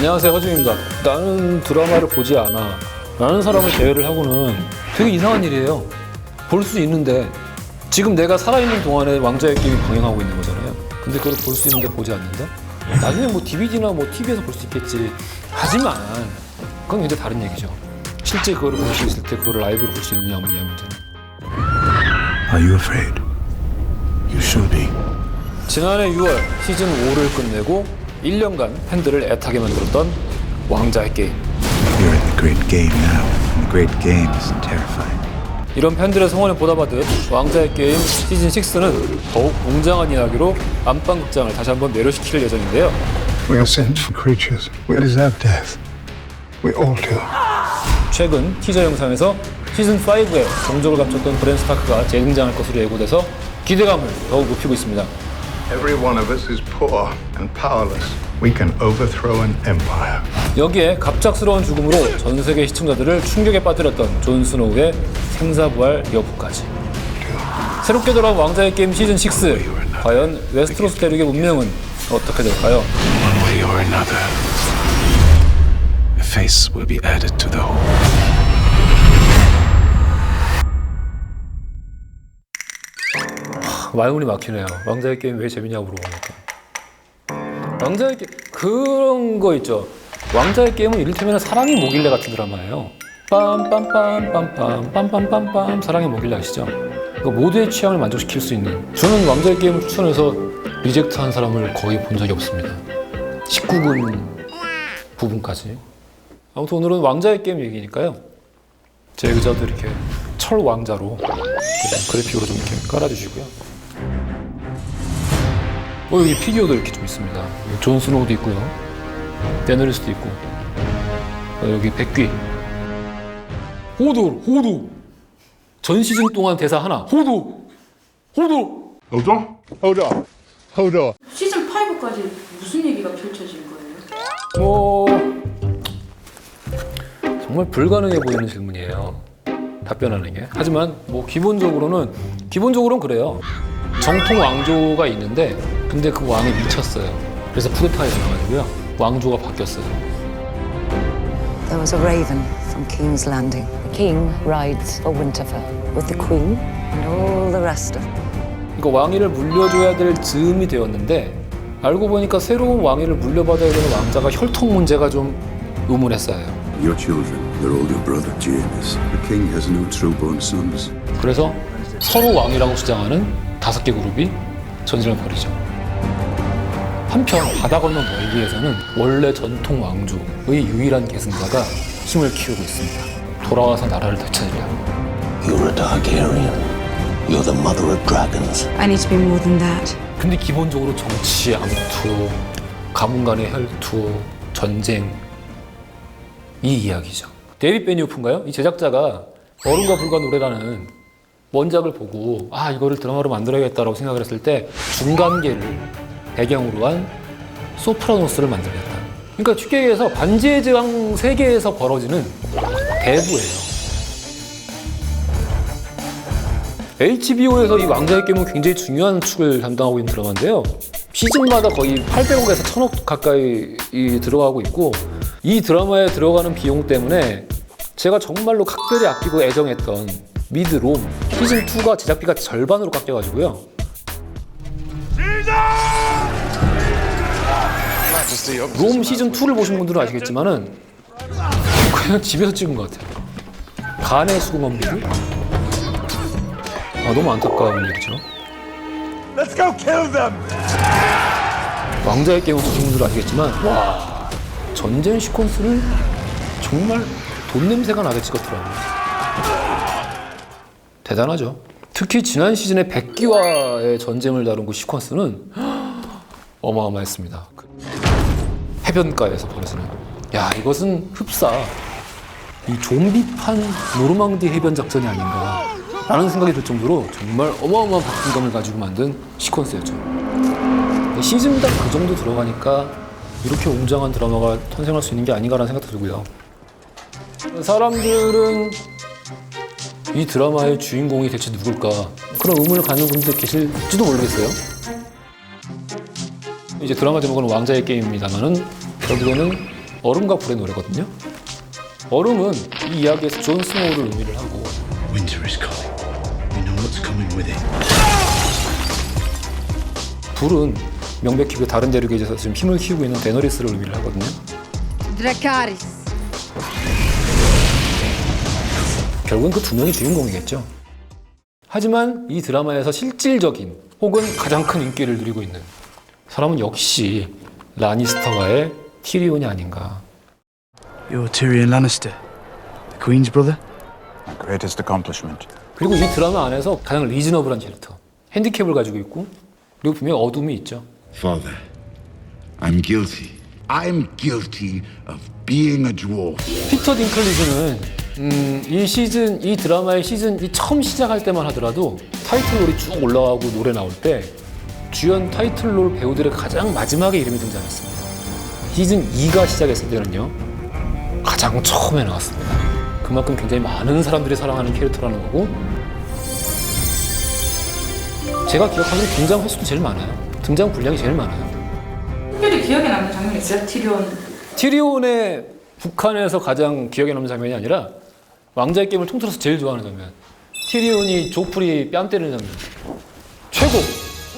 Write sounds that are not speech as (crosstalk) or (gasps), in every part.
안녕하세요 허중입니다. 나는 드라마를 보지 않아. 라는 사람을 제외를 하고는 되게 이상한 일이에요. 볼 수 있는데 지금 내가 살아있는 동안에 왕자의 게임이 방영하고 있는 거잖아요. 근데 그걸 볼 수 있는데 보지 않는다? 나중에 뭐 DVD나 뭐 TV에서 볼 수 있겠지. 하지만 그건 굉장히 다른 얘기죠. 실제 그거를 볼 수 있을 때 그거를 라이브로 볼 수 있느냐 없느냐의 문제는. Are you afraid? You should be. 지난해 6월 시즌 5를 끝내고 1년간 팬들을 애타게 만들었던 왕자의 게임. You're in the great game now, and the great game is terrifying. 이런 팬들의 성원에 보답하듯 왕자의 게임 시즌 6는 더욱 웅장한 이야기로 안방극장을 다시 한번 매료시킬 예정인데요. We are sinful creatures. We deserve death. We all do. 최근 티저 영상에서 시즌 5에 정적을 감췄던 브랜 스타크가 재등장할 것으로 예고돼서 기대감을 더욱 높이고 있습니다. Every one of us is poor and powerless. We can overthrow an empire. 여기에 갑작스러운 죽음으로 전 세계 시청자들을 충격에 빠뜨렸던 존 스노우의 생사부활 여부까지. 새롭게 돌아온 왕자의 게임 시즌 6. 과연 웨스트로스 대륙의 운명은 어떻게 될까요? One way or another, a face will be added to the whole. 말문이 막히네요. 왕자의 게임 왜 재밌냐고 물어보니까. 왕자의 게임 그런 거 있죠. 왕자의 게임은 이를테면 사랑이 뭐길래 같은 드라마예요. 빰빰빰빰빰 빰빰빰빰 사랑이 뭐길래 아시죠? 그 모두의 취향을 만족시킬 수 있는 저는 왕자의 게임을 추천해서 리젝트한 사람을 거의 본 적이 없습니다. 19금 부분까지. 아무튼 오늘은 왕자의 게임 얘기니까요. 제 의자도 이렇게 철 왕자로 그래픽으로 좀 이렇게 깔아주시고요. 어, 여기 피규어도 이렇게 좀 있습니다. 존 스노우도 있고요. 데너리스도 있고. 어, 여기 백귀. 호도, 호도. 전 시즌 동안 대사 하나. 호도, 호도. Hold on. Hold on. Hold on. 시즌 5까지 무슨 얘기가 펼쳐진 거예요? 뭐 정말 불가능해 보이는 질문이에요. 답변하는 게. 하지만 뭐 기본적으로는 기본적으로는 그래요. 정통 왕조가 있는데 근데 그 왕이 미쳤어요. 그래서 쿠데타가 일어나가지고요. 왕조가 바뀌었어요. There was a raven from King's Landing. The king rides for Winterfell with the queen and all the rest of them. 그러니까 왕위를 물려줘야 될 즈음이 되었는데 알고 보니까 새로운 왕위를 물려받아야 되는 왕자가 혈통 문제가 좀 의문했어요. Your children, they're all your brother James. The king has no true-born sons. 그래서 서로 왕이라고 주장하는 다섯 개 그룹이 전쟁을 벌이죠. 한편 바다 건너 멀리에서는 원래 전통 왕조의 유일한 계승자가 힘을 키우고 있습니다. 돌아와서 나라를 되찾으려. You're a Targaryen. You're the mother of dragons. I need to be more than that. 근데 기본적으로 정치, 암투, 가문 간의 혈투, 전쟁 이 이야기죠. 데이빗 베니오프인가요? 이 제작자가 어른과 불과 노래라는 원작을 보고 아 이거를 드라마로 만들어야겠다라고 생각을 했을 때 중간계를 배경으로 한 소프라노스를 만들겠다. 그러니까 쉽게 얘기해서 반지의 제왕 세계에서 벌어지는 대부예요. HBO에서 이 왕자의 게임은 굉장히 중요한 축을 담당하고 있는 드라마인데요. 시즌마다 거의 800억에서 1000억 가까이 이 들어가고 있고 이 드라마에 들어가는 비용 때문에 제가 정말로 각별히 아끼고 애정했던 미드 롬 시즌 2가 제작비가 절반으로 깎여가지고요. 롬 시즌 2를 보신 분들은 아시겠지만은 그냥 집에서 찍은 것 같아요. 간의 수공업 미드. 아 너무 안타까운 일이죠. Let's go kill them. 왕자의 게임을 보신 분들은 아시겠지만 와 전쟁 시퀀스를 정말 돈 냄새가 나게 찍었더라고요. 대단하죠. 특히 지난 시즌에 백기와의 전쟁을 다룬 그 시퀀스는 어마어마했습니다. 그 해변가에서 벌어지는 야 이것은 흡사 이 좀비판 노르망디 해변 작전이 아닌가 라는 생각이 들 정도로 정말 어마어마한 박진감을 가지고 만든 시퀀스였죠. 근데 시즌당 그 정도 들어가니까 이렇게 웅장한 드라마가 탄생할 수 있는 게 아닌가라는 생각도 들고요. 사람들은 이 드라마의 주인공이 대체 누굴까 그런 의문을 갖는 분들 계실지도 모르겠어요. 이제 드라마 제목은 왕자의 게임입니다만은 결국에는 얼음과 불의 노래거든요. 얼음은 이 이야기에서 존 스노우를 의미를 하고 Winter is coming. We know what's coming with it. 불은 명백히 그 다른 대륙에 있어서 지금 힘을 키우고 있는 데너리스를 의미를 하거든요. Dracarys. 결국은 그 두 명이 주인공이겠죠. 하지만 이 드라마에서 실질적인 혹은 가장 큰 인기를 누리고 있는 사람은 역시 라니스터가의 티리온이 아닌가. You're Tyrion Lannister, the Queen's brother? Greatest accomplishment. 그리고 이 드라마 안에서 가장 리즈너블한 캐릭터. 핸디캡을 가지고 있고 그리고 분명히 어둠이 있죠. Father, I'm guilty. I'm guilty of being a dwarf. 피터 딩클리즈는 음, 이 시즌, 이 드라마의 시즌 이 처음 시작할 때만 하더라도 타이틀롤이 쭉 올라가고 노래 나올 때 주연 타이틀롤 배우들의 가장 마지막에 이름이 등장했습니다. 시즌 2가 시작했을 때는요, 가장 처음에 나왔습니다. 그만큼 굉장히 많은 사람들이 사랑하는 캐릭터라는 거고, 제가 기억하기로 등장 횟수도 제일 많아요. 등장 분량이 제일 많아요. 특별히 기억에 남는 장면이 있어요? 티리온 티리온의 북한에서 가장 기억에 남는 장면이 아니라 왕자의 게임을 통틀어서 제일 좋아하는 장면. 티리온이 조프리 뺨 때리는 장면. 최고.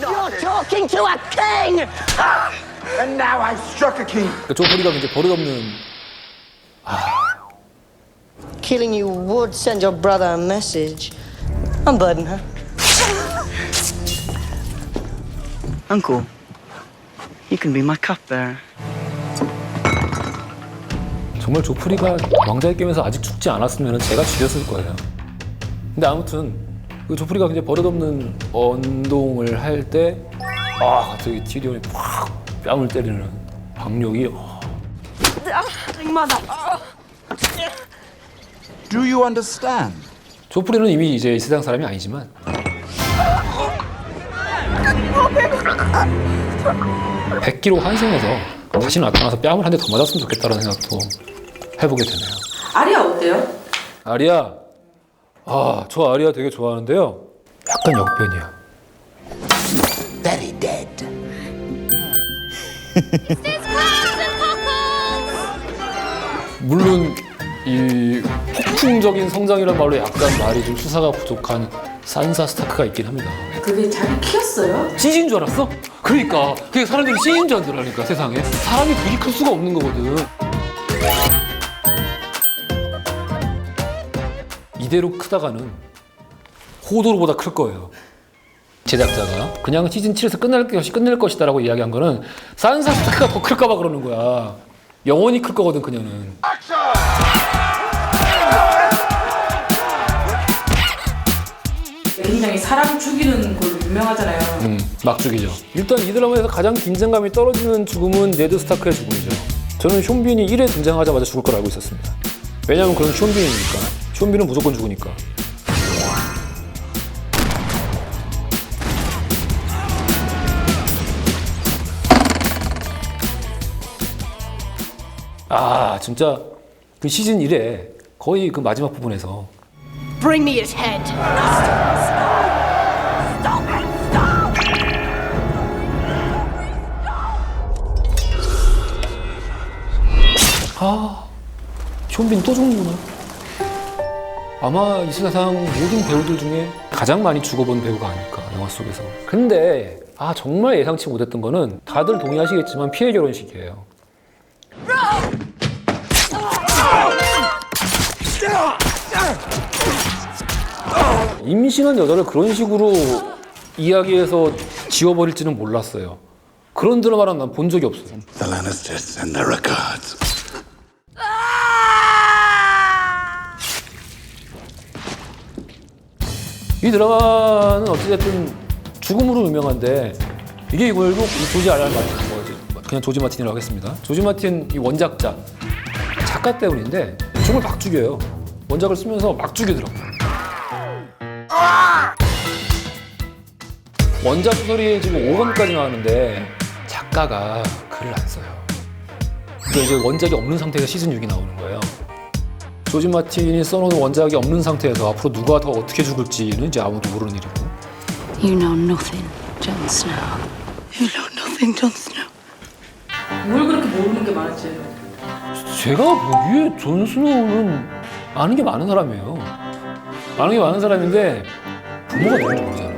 You're talking to a king! And now I've struck a king. 그 조프리가 이제 버릇없는 Killing you would send your brother a message. Unburden her. Uncle, you can be my cupbearer. 정말 조프리가 왕자의 게임에서 아직 죽지 않았으면 제가 죽였을 거예요. 근데 아무튼 그 조프리가 굉장히 버릇없는 언동을 할 때 아, 갑자기 티리온이 팍 뺨을 때리는 박력이 어, Do you understand? 조프리는 이미 이제 이 세상 사람이 아니지만 백기로 환생해서 다시 나타나서 뺨을 한 대 더 맞았으면 좋겠다는 생각도 해보게 되네요. 아리아 어때요? 아리아, 아, 저 아리아 되게 좋아하는데요. 약간 역변이야. Very dead. 물론 이 폭풍적인 성장이란 말로 약간 말이 좀 수사가 부족한 산사 스타크가 있긴 합니다. 그게 자기 키였어요? CG인 줄 알았어? 그러니까 그게 사람들이 CG인 줄 알더라니까 세상에 사람이 그리 클 수가 없는 거거든. 이대로 크다가는 호도로보다 클 거예요. 제작자가 그냥 시즌 7에서 끝날 것이 끝낼 것이다라고 이야기한 거는 산사 스타크가 더 클까봐 그러는 거야. 영원히 클 거거든 그녀는. 굉장히 사람 죽이는 걸로 유명하잖아요. 음, 막 죽이죠. 일단 이 드라마에서 가장 긴장감이 떨어지는 죽음은 네드 스타크의 죽음이죠. 저는 쇼빈이 1회 등장하자마자 죽을 걸 알고 있었습니다. 왜냐면 그런 쇼빈이니까. 쇼빈은 무조건 죽으니까. 아, 진짜 그 시즌 1에 거의 그 마지막 부분에서 Bring me his head. 쇼빈 또 죽는구나. 아마 이 세상 모든 배우들 중에 가장 많이 죽어본 배우가 아닐까, 영화 속에서. 근데, 아, 정말 예상치 못했던 거는 다들 동의하시겠지만 피해 결혼식이에요. 임신한 여자를 그런 식으로 이야기해서 지워버릴지는 몰랐어요. 그런 드라마는 난 본 적이 없어요. The Lannisters and their regards. 이 드라마는 어찌됐든 죽음으로 유명한데 이게 결국 이 조지 알알 마틴 뭐지 그냥 조지 마틴이라고 하겠습니다. 조지 마틴 이 원작자 작가 때문인데 정말 막 죽여요. 원작을 쓰면서 막 죽이더라고요. 원작 소설이 지금 5권까지 나왔는데 작가가 글을 안 써요. 그러니까 이제 원작이 없는 상태에서 시즌 6이 나오는 거예요. 조지 마틴이 써놓은 원작이 없는 상태에서 앞으로 누가 더 어떻게 죽을지는 이제 아무도 모르는 일이고 You know nothing, Jon Snow. You know nothing, Jon Snow. 뭘 그렇게 모르는 게 많았지? 제가 보기에 존 스노우는 아는 게 많은 사람이에요. 아는 게 많은 사람인데 부모가 누군지 모르잖아.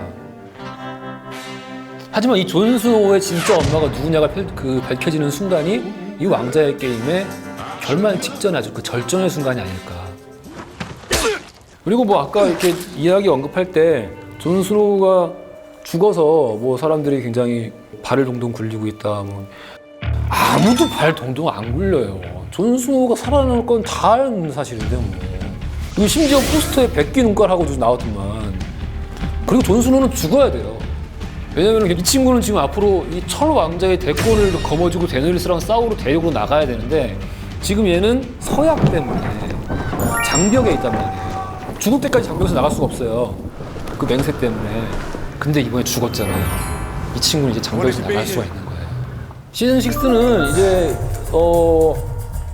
하지만 이 존 스노우의 진짜 엄마가 누구냐가 펼- 그 밝혀지는 순간이 이 왕자의 게임의 결말 직전 아주 그 절정의 순간이 아닐까. 그리고 뭐 아까 이렇게 이야기 언급할 때 존 스노우가 죽어서 뭐 사람들이 굉장히 발을 동동 굴리고 있다. 뭐 아무도 발 동동 안 굴려요. 존 스노우가 살아남을 건 다 아는 사실인데 뭐. 그리고 심지어 포스터에 백기 눈깔하고 나왔더만. 그리고 존 스노우는 죽어야 돼요. 왜냐면 이 친구는 지금 앞으로 이 철 왕자의 대권을 거머쥐고 데너리스랑 싸우러 대륙으로 나가야 되는데 지금 얘는 서약 때문에 장벽에 있단 말이에요. 죽을 때까지 장벽에서 나갈 수가 없어요. 그 맹세 때문에. 근데 이번에 죽었잖아요. 이 친구는 이제 장벽에서 나갈 수가 있는 거예요. 시즌 6는 이제 어,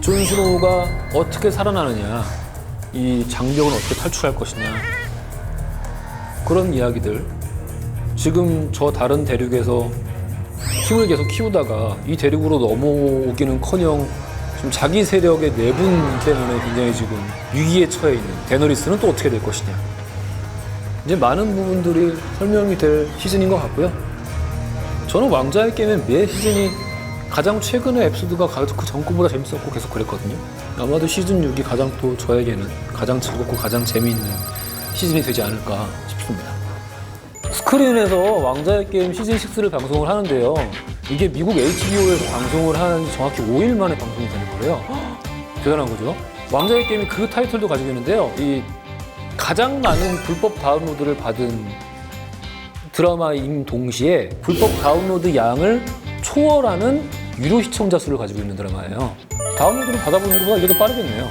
존 스노우가 어떻게 살아나느냐, 이 장벽을 어떻게 탈출할 것이냐 그런 이야기들. 지금 저 다른 대륙에서 힘을 계속 키우다가 이 대륙으로 넘어오기는커녕 지금 자기 세력의 내분 때문에 굉장히 지금 위기에 처해 있는 데너리스는 또 어떻게 될 것이냐. 이제 많은 부분들이 설명이 될 시즌인 것 같고요. 저는 왕자의 게임의 매 시즌이 가장 최근의 에피소드가 가- 그 전거보다 재밌었고 계속 그랬거든요. 아마도 시즌 6이 가장 또 저에게는 가장 즐겁고 가장 재미있는 시즌이 되지 않을까 싶습니다. 스크린에서 왕자의 게임 시즌 6를 방송을 하는데요. 이게 미국 HBO에서 방송을 한 정확히 5일 만에 방송이 되는 거예요. 헉, (gasps) 대단한 거죠. 왕자의 게임이 그 타이틀도 가지고 있는데요. 이 가장 많은 불법 다운로드를 받은 드라마인 동시에 불법 다운로드 양을 초월하는 유료 시청자 수를 가지고 있는 드라마예요. 다운로드를 받아보는 것보다 이게 더 빠르겠네요.